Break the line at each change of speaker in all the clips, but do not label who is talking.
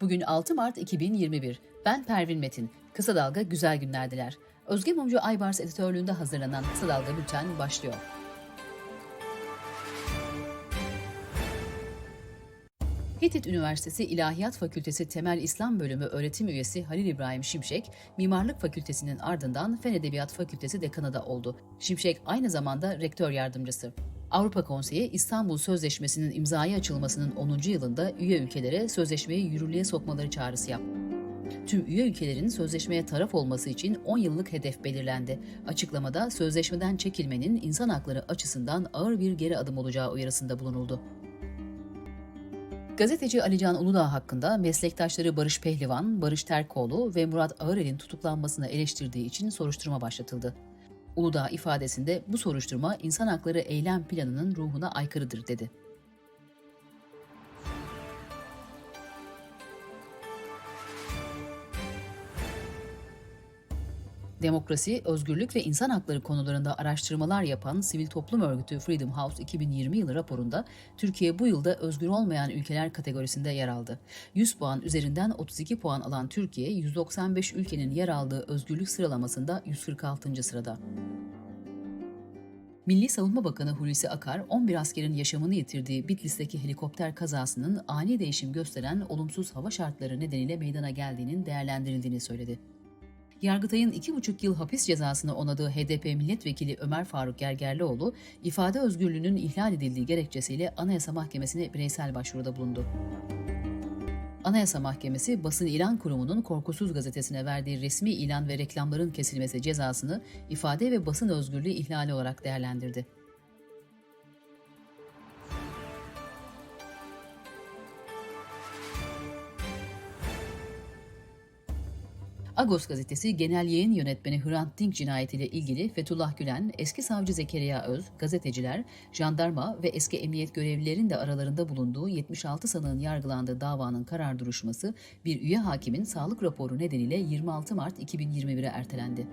Bugün 6 Mart 2021. Ben Pervin Metin. Kısa Dalga güzel günlerdiler. Özge Mumcu Aybars editörlüğünde hazırlanan Kısa Dalga Bülten başlıyor. Hitit Üniversitesi İlahiyat Fakültesi Temel İslam Bölümü öğretim üyesi Halil İbrahim Şimşek, Mimarlık Fakültesinin ardından Fen Edebiyat Fakültesi dekanı da oldu. Şimşek aynı zamanda rektör yardımcısı. Avrupa Konseyi İstanbul Sözleşmesi'nin imzaya açılmasının 10. yılında üye ülkelere sözleşmeyi yürürlüğe sokmaları çağrısı yaptı. Tüm üye ülkelerin sözleşmeye taraf olması için 10 yıllık hedef belirlendi. Açıklamada sözleşmeden çekilmenin insan hakları açısından ağır bir geri adım olacağı uyarısında bulunuldu. Gazeteci Alican Uludağ hakkında meslektaşları Barış Pehlivan, Barış Terkoğlu ve Murat Ağırel'in tutuklanmasını eleştirdiği için soruşturma başlatıldı. Uludağ ifadesinde bu soruşturma insan hakları eylem planının ruhuna aykırıdır dedi. Demokrasi, özgürlük ve insan hakları konularında araştırmalar yapan sivil toplum örgütü Freedom House 2020 yılı raporunda Türkiye bu yılda özgür olmayan ülkeler kategorisinde yer aldı. 100 puan üzerinden 32 puan alan Türkiye, 195 ülkenin yer aldığı özgürlük sıralamasında 146. sırada. Milli Savunma Bakanı Hulusi Akar, 11 askerin yaşamını yitirdiği Bitlis'teki helikopter kazasının ani değişim gösteren olumsuz hava şartları nedeniyle meydana geldiğinin değerlendirildiğini söyledi. Yargıtay'ın iki buçuk yıl hapis cezasını onadığı HDP milletvekili Ömer Faruk Gergerlioğlu, ifade özgürlüğünün ihlal edildiği gerekçesiyle Anayasa Mahkemesi'ne bireysel başvuruda bulundu. Anayasa Mahkemesi, Basın İlan Kurumu'nun Korkusuz gazetesine verdiği resmi ilan ve reklamların kesilmesi cezasını ifade ve basın özgürlüğü ihlali olarak değerlendirdi. Agos gazetesi genel yayın yönetmeni Hrant Dink cinayetiyle ilgili Fethullah Gülen, eski savcı Zekeriya Öz, gazeteciler, jandarma ve eski emniyet görevlilerin de aralarında bulunduğu 76 sanığın yargılandığı davanın karar duruşması bir üye hakimin sağlık raporu nedeniyle 26 Mart 2021'e ertelendi.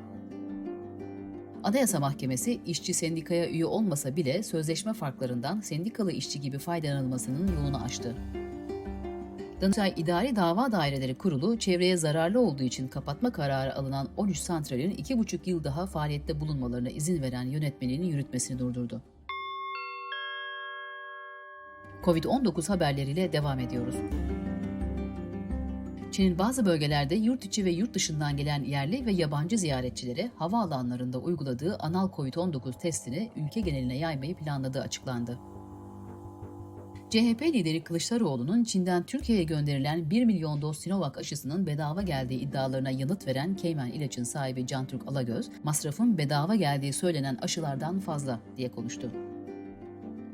Anayasa Mahkemesi işçi sendikaya üye olmasa bile sözleşme farklarından sendikalı işçi gibi faydalanılmasının yolunu açtı. Danıştay İdari Dava Daireleri Kurulu, çevreye zararlı olduğu için kapatma kararı alınan 13 santralin 2,5 yıl daha faaliyette bulunmalarına izin veren yönetmeninin yürütmesini durdurdu. Covid-19 haberleriyle devam ediyoruz. Çin'in bazı bölgelerde yurt içi ve yurt dışından gelen yerli ve yabancı ziyaretçilere havaalanlarında uyguladığı anal COVID-19 testini ülke geneline yaymayı planladığı açıklandı. CHP lideri Kılıçdaroğlu'nun Çin'den Türkiye'ye gönderilen 1 milyon doz Sinovac aşısının bedava geldiği iddialarına yanıt veren Cayman İlaç'ın sahibi Cantürk Alagöz, masrafın bedava geldiği söylenen aşılardan fazla diye konuştu.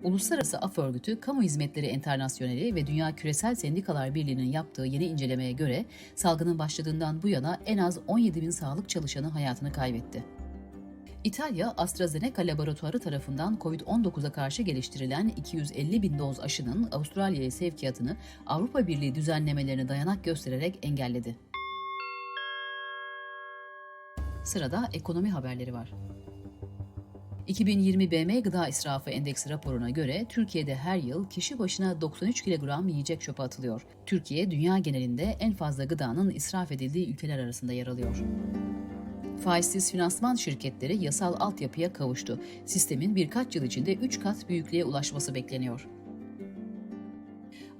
Uluslararası Af Örgütü, Kamu Hizmetleri Enternasyoneli ve Dünya Küresel Sendikalar Birliği'nin yaptığı yeni incelemeye göre salgının başladığından bu yana en az 17 bin sağlık çalışanı hayatını kaybetti. İtalya, AstraZeneca laboratuvarı tarafından COVID-19'a karşı geliştirilen 250 bin doz aşının Avustralya'ya sevkiyatını Avrupa Birliği düzenlemelerine dayanak göstererek engelledi. Sırada ekonomi haberleri var. 2020 BM Gıda İsrafı Endeksi raporuna göre Türkiye'de her yıl kişi başına 93 kilogram yiyecek çöpe atılıyor. Türkiye dünya genelinde en fazla gıdanın israf edildiği ülkeler arasında yer alıyor. Faizsiz finansman şirketleri yasal altyapıya kavuştu. Sistemin birkaç yıl içinde 3 kat büyüklüğe ulaşması bekleniyor.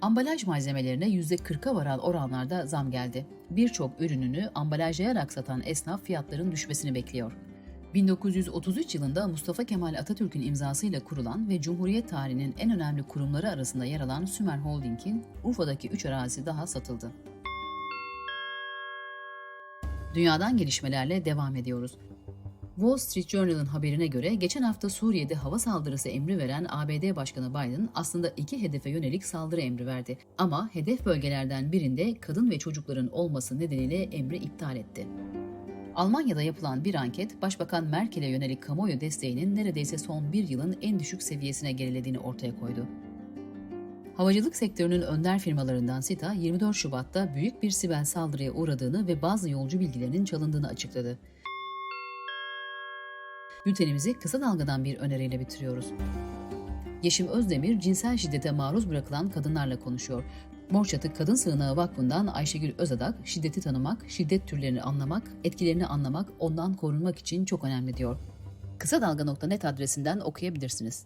Ambalaj malzemelerine %40'a varan oranlarda zam geldi. Birçok ürününü ambalajlayarak satan esnaf fiyatların düşmesini bekliyor. 1933 yılında Mustafa Kemal Atatürk'ün imzasıyla kurulan ve Cumhuriyet tarihinin en önemli kurumları arasında yer alan Sümer Holding'in Urfa'daki 3 arazisi daha satıldı. Dünyadan gelişmelerle devam ediyoruz. Wall Street Journal'ın haberine göre geçen hafta Suriye'de hava saldırısı emri veren ABD Başkanı Biden aslında iki hedefe yönelik saldırı emri verdi. Ama hedef bölgelerden birinde kadın ve çocukların olması nedeniyle emri iptal etti. Almanya'da yapılan bir anket, Başbakan Merkel'e yönelik kamuoyu desteğinin neredeyse son bir yılın en düşük seviyesine gerilediğini ortaya koydu. Havacılık sektörünün önder firmalarından SITA, 24 Şubat'ta büyük bir siber saldırıya uğradığını ve bazı yolcu bilgilerinin çalındığını açıkladı. Bültenimizi kısa dalgadan bir öneriyle bitiriyoruz. Yeşim Özdemir cinsel şiddete maruz bırakılan kadınlarla konuşuyor. Mor Çatı Kadın Sığınağı Vakfı'ndan Ayşegül Özadak, şiddeti tanımak, şiddet türlerini anlamak, etkilerini anlamak, ondan korunmak için çok önemli diyor. Kısa Dalga.net adresinden okuyabilirsiniz.